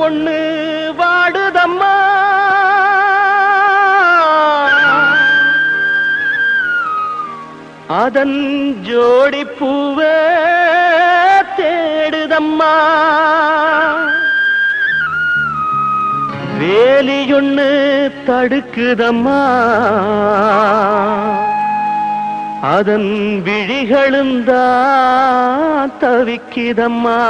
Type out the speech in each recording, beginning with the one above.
ஒண்ணு வாடுதம்மா. அதன் ஜோடி பூவே தேடுதம்மா. வேலியொன்னு தடுக்குதம்மா. அதன் விழிகளும் தான் தவிக்குதம்மா.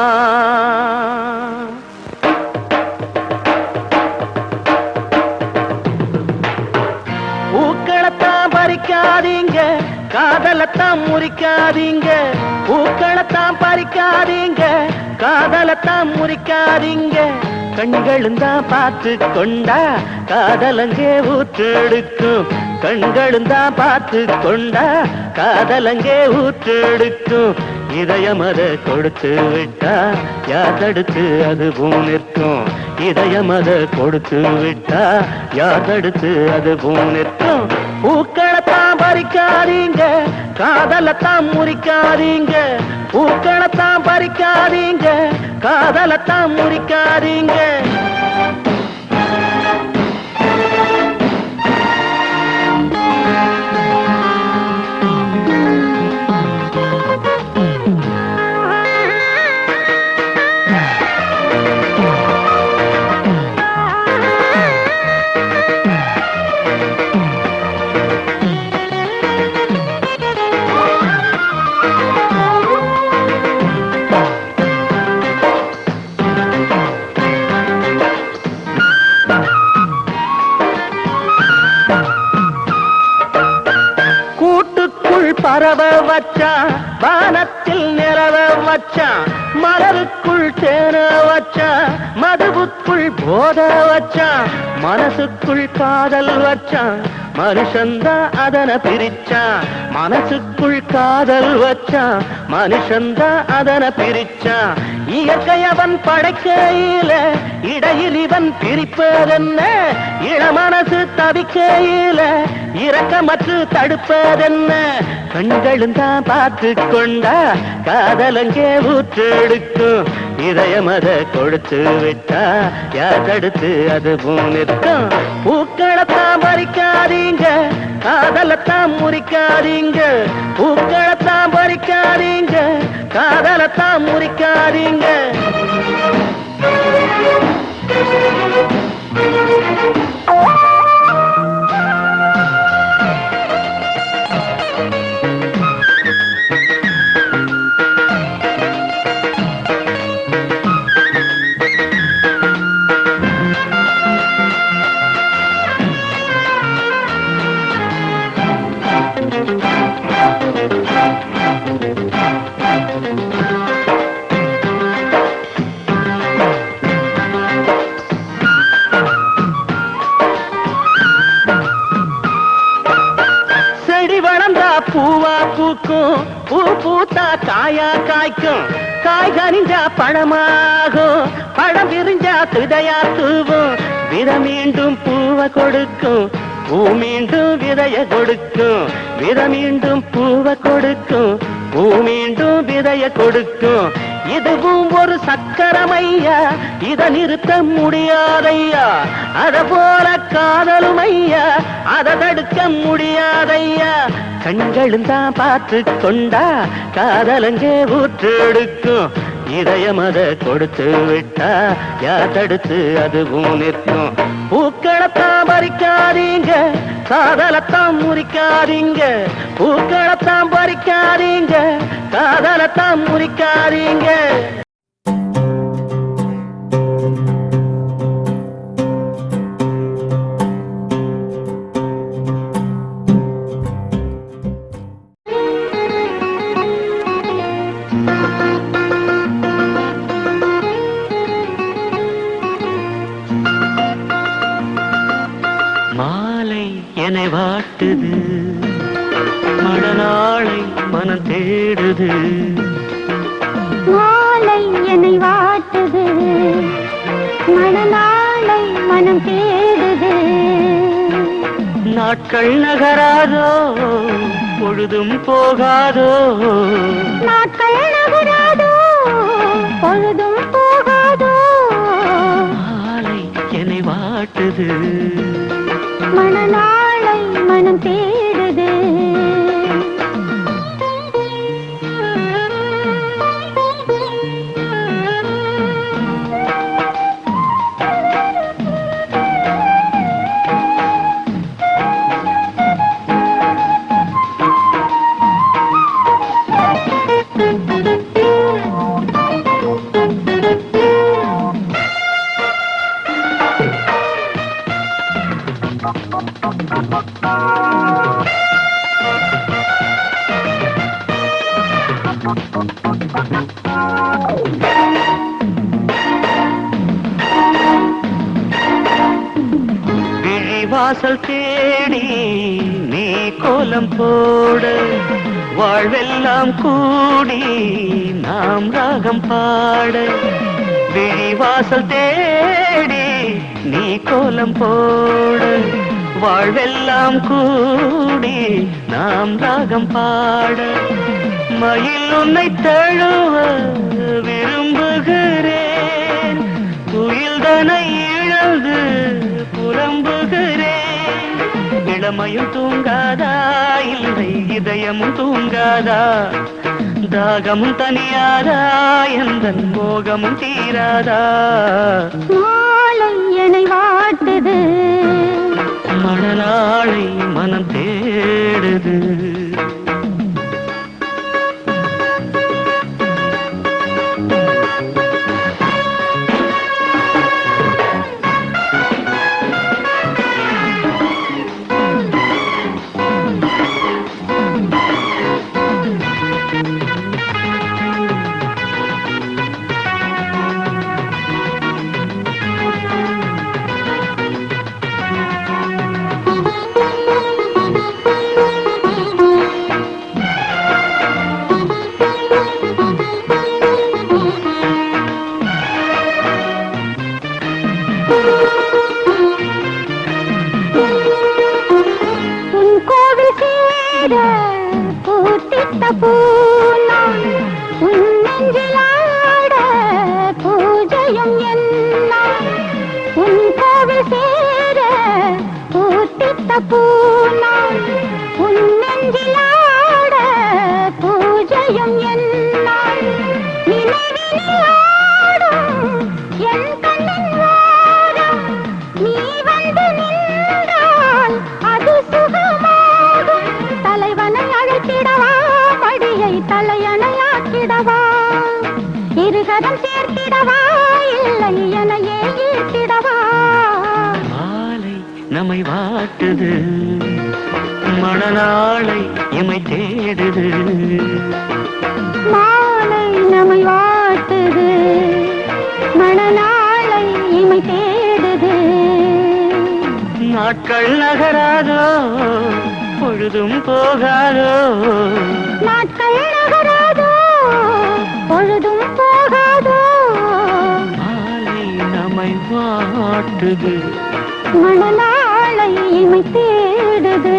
பறிக்காதீங்க காதலத்தான் முறிக்காதீங்க. பூக்களத்தான் பறிக்காதீங்க. காதலத்தான் முறிக்காதீங்க. கண்களும் தான் பார்த்து கொண்டா காதலங்கே ஊற்றெடுக்கும். கண்களும் தான் பார்த்து கொண்டா காதலங்கே ஊற்றெடுக்கும். இதயம் அதை கொடுத்து விட்டா யார் தடுத்து அதுவும் நிற்கும்? இதயம் அதை கொடுத்து விட்டா யார் தடுத்து அதுவும் நிற்கும்? பூக்களைத்தான் பறிக்காதீங்க காதலத்தான் முறிக்காதீங்க. பூக்களைத்தான் பறிக்காதீங்க காதலத்தான் முறிக்காதீங்க. மனசுக்குள் காதல் வச்சான். மனுஷந்தா அதனை பிரிச்சான். மனசுக்குள் காதல் வச்சான். மனுஷந்தா அதனை பிரிச்சான். இயற்கை அவன் படைக்கையில இடையில் இவன் பிரிப்பதென்ன? இளமனசு தவிக்கையில இரக்கமற்று தடுப்பதென்ன? கண்களும் தான் பார்த்து கொண்டா காதலங்கே ஊற்றெடுக்கும். இதயம் அதை கொடுத்து விட்டா யார் தடுத்து அது நிற்கும்? பூக்களைத்தான் பறிக்காதீங்க காதலத்தான் முறிக்காதீங்க. பூக்களைத்தான் பறிக்காதீங்க காதலத்தான் முறிக்காதீங்க. கனிஞ்சா பழமாகும் பழம் விரிஞ்சா துதையா தூவும் வித மீண்டும் பூவை கொடுக்கும் பூ மீண்டும் விதைய கொடுக்கும். வித மீண்டும் பூவை கொடுக்கும் பூ மீண்டும் விதைய கொடுக்கும். இதுவும் ஒரு சக்கரமையா? இத நிறுத்த முடியாதையா? அத போல காதலும் ஐயா அதை தடுக்க முடியாதையா? கண்களும் தான் பார்த்து கொண்டா காதலங்கே ஊற்றெடுக்கும். இதயம் அதை கொடுத்து விட்டா யார் தடுத்து அதுவும் நிற்கும். பூக்களத்தான் பறிக்காதீங்க காதலத்தான் முறிக்காதீங்க. பூக்களத்தான் பறிக்க காதலத்தான் முறிக்காதீங்க. கண்ணகராதோ பொழுதும் போகாதோ? நாட்கள் நகராதோ பொழுதும் போகாதோ? ஆலை என்னை வாட்டுது. மனநாளை மனம் தேவை வாசல் தேடி நீ கோலம் போடு வாழ்வெல்லாம் கூடி நாம் ராகம் பாட. விழிவாசல் தேடி நீ கோலம் போடு வாழ்வெல்லாம் கூடி நாம் ராகம் பாட மயில் உன்னை தழுவ விரும்புகிறேன். துயில் தனை இழந்து புலம்புகிறேன். இளமையும் தூங்காதா? இல்லை இதயமும் தூங்காதா? தாகமும் தனியாதா? எந்த மோகமும் தீராதா? மாலை என்னை வாட்டுது நாளை மனம் தேடுது. நாட்கள் நகராதோ பொழுதும் போகாதோ? நாட்கள் நகராதோ பொழுதும் போகாதோ? மாலை நம்மை வாட்டுது மணநாளை இமை தேடுது.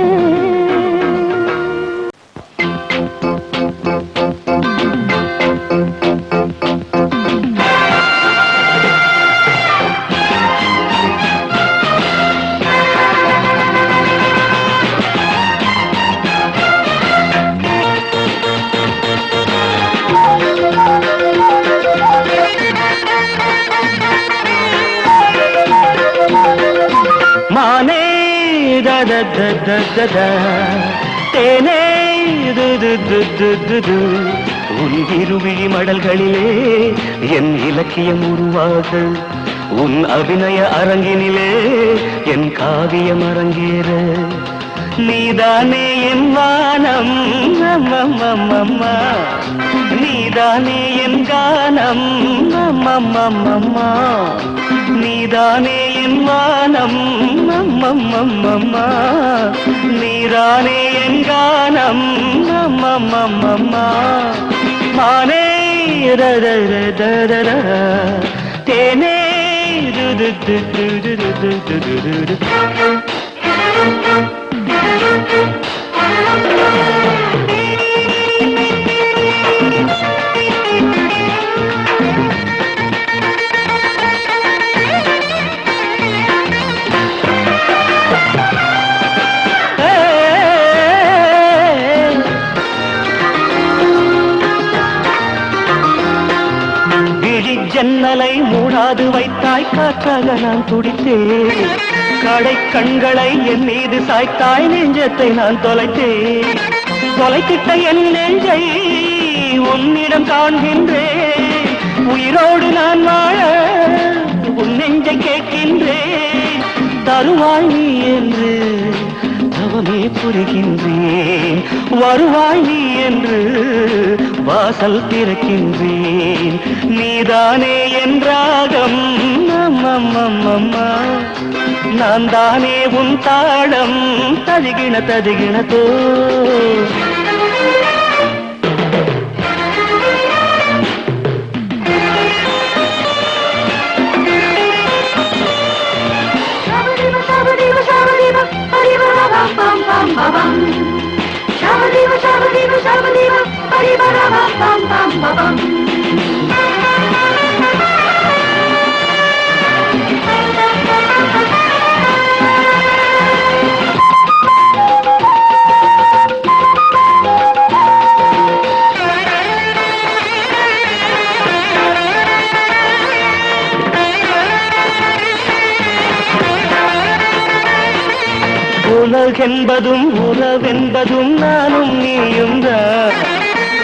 தத தத தத தேனே து து து து து து. உன் இருவிழி மடல்களிலே என் இலக்கியம் உருவாக உன் அபிநய அரங்கினிலே என் காவியம் அரங்கேற. நீதானே என் வானம். அம்மம்மம்மம்மா. நீதானே என் கானம். அம்மம்மம்மம்மா. நீதானே அம்மானம் அம்மம்மம்மம்மா நீரானே எங்கானம் அம்மம்மம்மம்மா மானே ரதர தேனே ருது ருது ருது ருது ருது காது வைத்தாய் காற்றாக நான் துடித்தேன். கடை கண்களை என் மீது சாய்த்தாய் நெஞ்சத்தை நான் தொலைத்தேன். தொலைத்திட்ட என் நெஞ்சை உன்னிடம் காண்கின்றேன். உயிரோடு நான் வாழ உன் நெஞ்சை கேட்கின்றேன். தருவாய் நீ என்று பாவமே புரிகின்றேன். வருவாய் நீ என்று வாசல் திறக்கின்றேன். நீதானே என்றாகம் அம்மம்மம்மம்மா. நான் தானே உன் தாளம். ததிகின ததிகின babam. Shabba dee ba, shabba dee ba, shabba dee ba, ba dee ba da bam bam bam bam. உலகென்பதும் உறவென்பதும் நானும் நீயும் தான்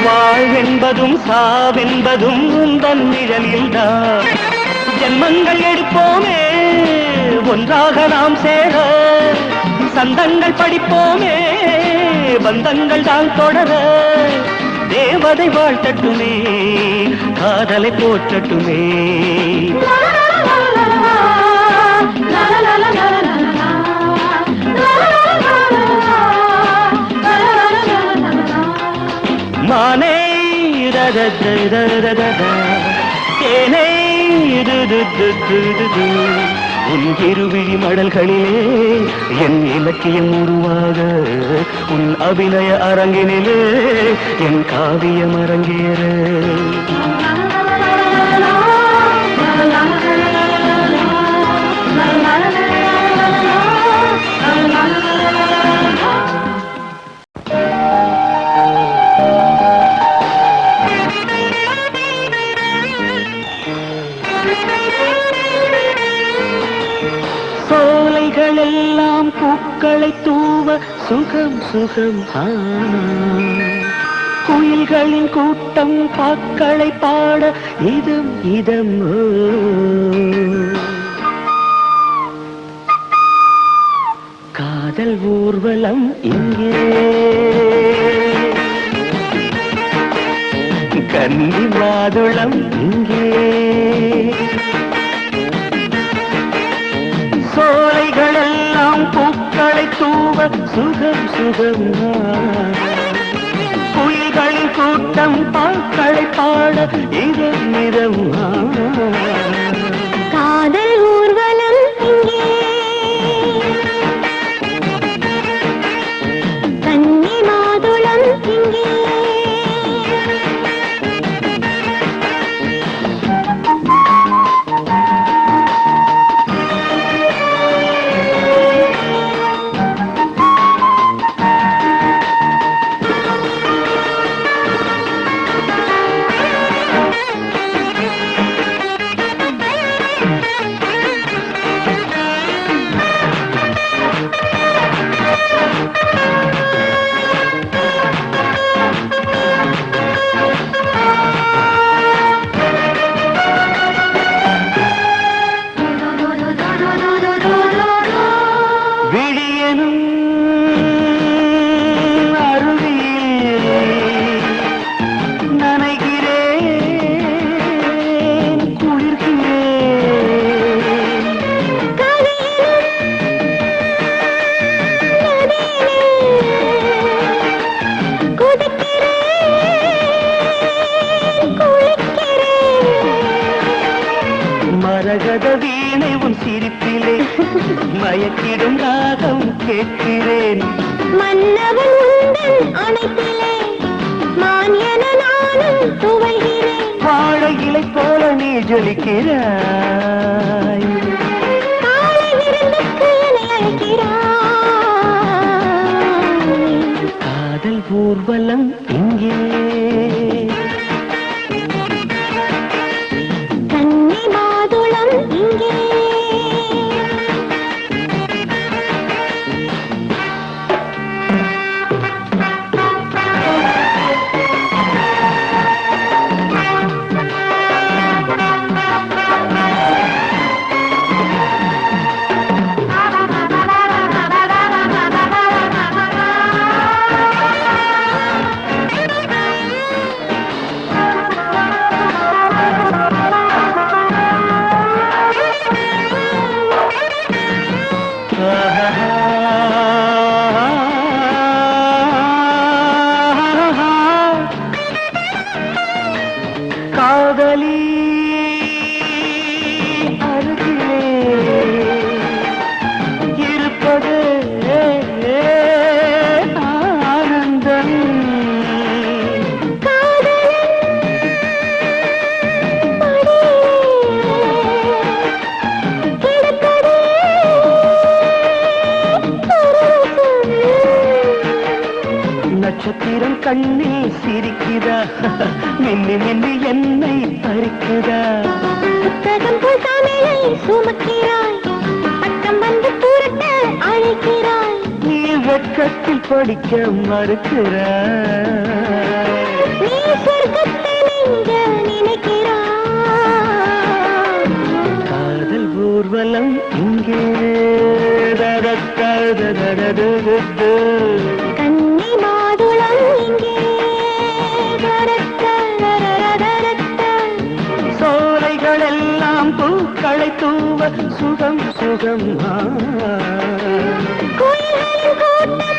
வாழ்வென்பதும் சாவென்பதும் உந்தன் நிழலில்தான் ஜென்மங்கள் எடுப்போமே ஒன்றாக நாம் சேர. சந்தங்கள் படிப்போமே பந்தங்கள் தான் தொடர. தேவதை வாழ்த்தட்டுமே காதலை போற்றட்டுமே. மானே தேனே உன் இருவிழி மடல்களிலே என் இலக்கியம் உருவாக. உன் அபிநய அரங்கினிலே என் காவியம் அரங்கேற. சுகமா. குயில்களின் கூட்டம் பாக்களை பாட இதம் இதம் காதல் ஊர்வலம் இங்கே. கன்னி மாதுளம் தூவ சுகம் சுகம் குயில்களின் கூட்டம் பாக்களை பாட இதம் இதம் கேட்கிறேன். மன்னவன் உந்தன் அணைப்பிலே மான் என நானும் துவைகிறேன். வாழை இலை போல நீ ஜொலிக்கிறாய் நீ வெட்கத்தில் படிக்க நினைக்கிறாய் காதல் ஊர்வலம் இங்கே. கன்னி மாதுளம் இங்கே. தரத்த தரரரரத்த. சோலைகள் எல்லாம் பூக்களை தூவ சுகம் சுகம். Oh,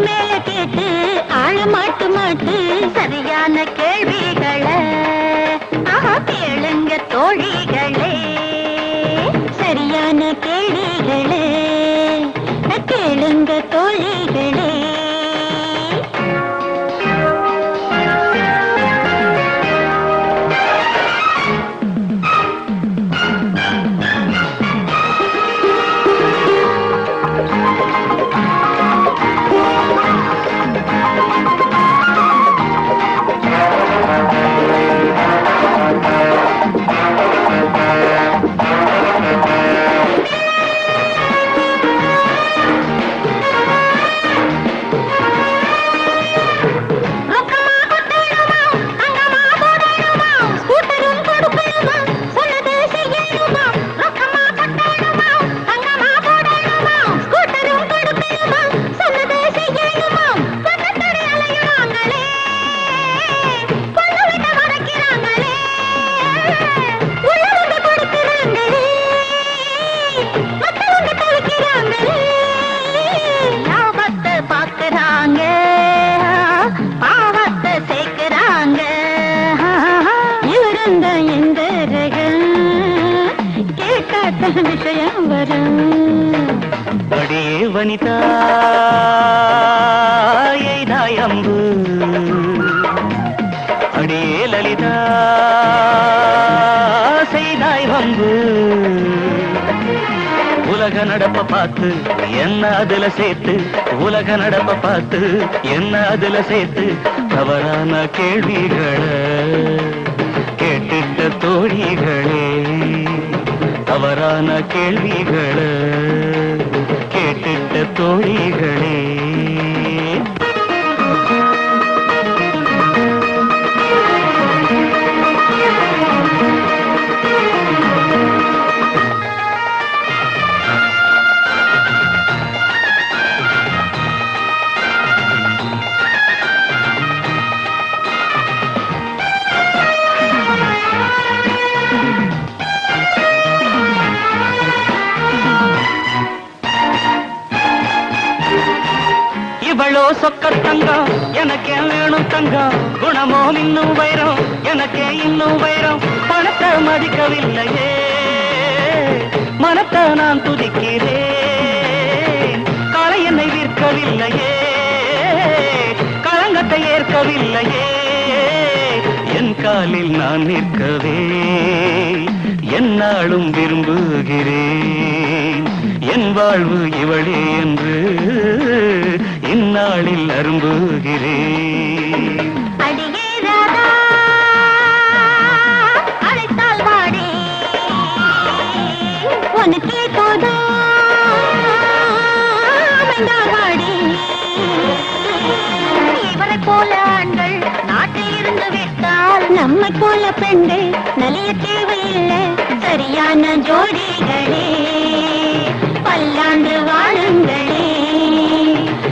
மேல கேட்டு ஆள மாட்டு மாட்டு சரியான கேள்வி விஷயம் வரும் வனிதாயை நாயம்பு. எய்தாய் அம்பு அடியே லலிதா செய்தாய் வம்பு உலக நடப்ப பார்த்து என்ன அதுல சேர்த்து உலக நடப்ப பார்த்து என்ன அதுல சேர்த்து தவறான கேள்விகளை கேட்டுட்ட தோழிகளே. தவறான கேள்விகளை கேட்டுட்ட தோழிகளே. சொக்க தங்கம். எனக்கே வேணும் தங்கம். குணமோ இன்னும் வைரம். எனக்கே இன்னும் வைரம். பணத்தை மதிக்கவில்லையே. மனத்தை நான் துதிக்கிறேன். கலை என்னை விற்கவில்லையே. களங்கத்தை ஏற்கவில்லையே. என் காலில் நான் நிற்கவே. என்னாலும் விரும்புகிறேன். என் வாழ்வு இவளே என்று இந்நாளில் அரும்புகிறேன். உனக்கே போதா இவரை போல ஆண்கள் நாட்டில் இருந்து விட்டால் நம்மை போல பெண்கள் நலிய தேவையில்லை சரியான ஜோடிகளே. பல்லாண்டு வாழுங்களே.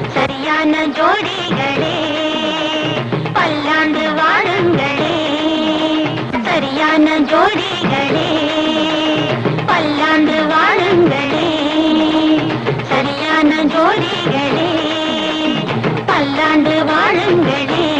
சரியான ஜோடிகளே பல்லாண்டு வாழுங்களே. சரியான ஜோடிகளே பல்லாண்டு வாழுங்களே. சரியான ஜோடிகளே பல்லாண்டு வாழுங்களே.